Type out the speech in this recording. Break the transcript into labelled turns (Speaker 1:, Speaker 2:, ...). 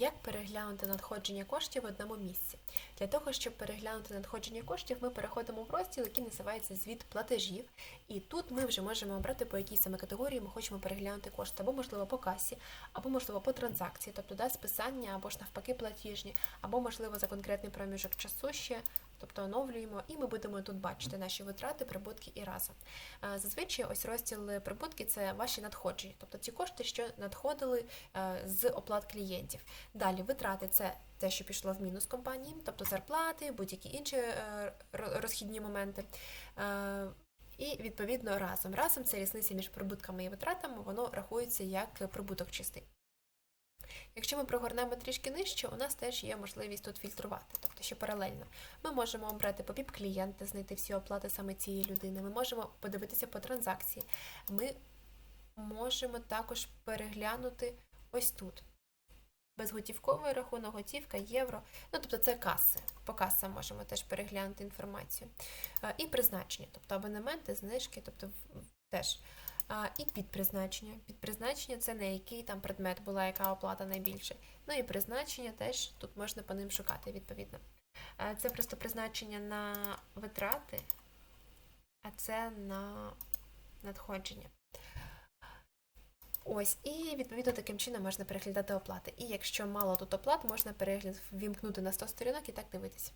Speaker 1: Як переглянути надходження коштів в одному місці? Для того, щоб переглянути надходження коштів, ми переходимо в розділ, який називається звіт платежів. І тут ми вже можемо обрати, по якій саме категорії ми хочемо переглянути кошти, або, можливо, по касі, або, можливо, по транзакції, тобто да, списання, або ж навпаки платіжні, або, можливо, за конкретний проміжок часу ще, тобто оновлюємо, і ми будемо тут бачити наші витрати, прибутки і разом. Е, Зазвичай ось розділ прибутки це ваші надходження, тобто ті кошти, що надходили е, з оплат клієнтів. Далі витрати це те, що пішло в мінус компанії, тобто зарплати, будь-які інші е, розхідні моменти. Е, І відповідно разом. Разом це різниця між прибутками і витратами, воно рахується як прибуток чистий. Якщо ми прогорнемо трішки нижче, у нас теж є можливість тут фільтрувати, тобто ще паралельно. Ми можемо обрати по піп клієнта, знайти всі оплати саме цієї людини. Ми можемо подивитися по транзакції. Ми можемо також переглянути ось тут. Безготівковий рахунок, готівка, євро. Ну, тобто це каси. По касам можемо теж переглянути інформацію. Е, І призначення, тобто абонементи, знижки, тобто теж. І підпризначення. Підпризначення це на який там предмет була, яка оплата найбільше. Ну і призначення теж тут можна по ним шукати, відповідно. Е, Це просто призначення на витрати, а це на надходження. Ось, і відповідно таким чином можна переглядати оплати. І якщо мало тут оплат, можна перегляд ввімкнути на 100 сторінок і так дивитися.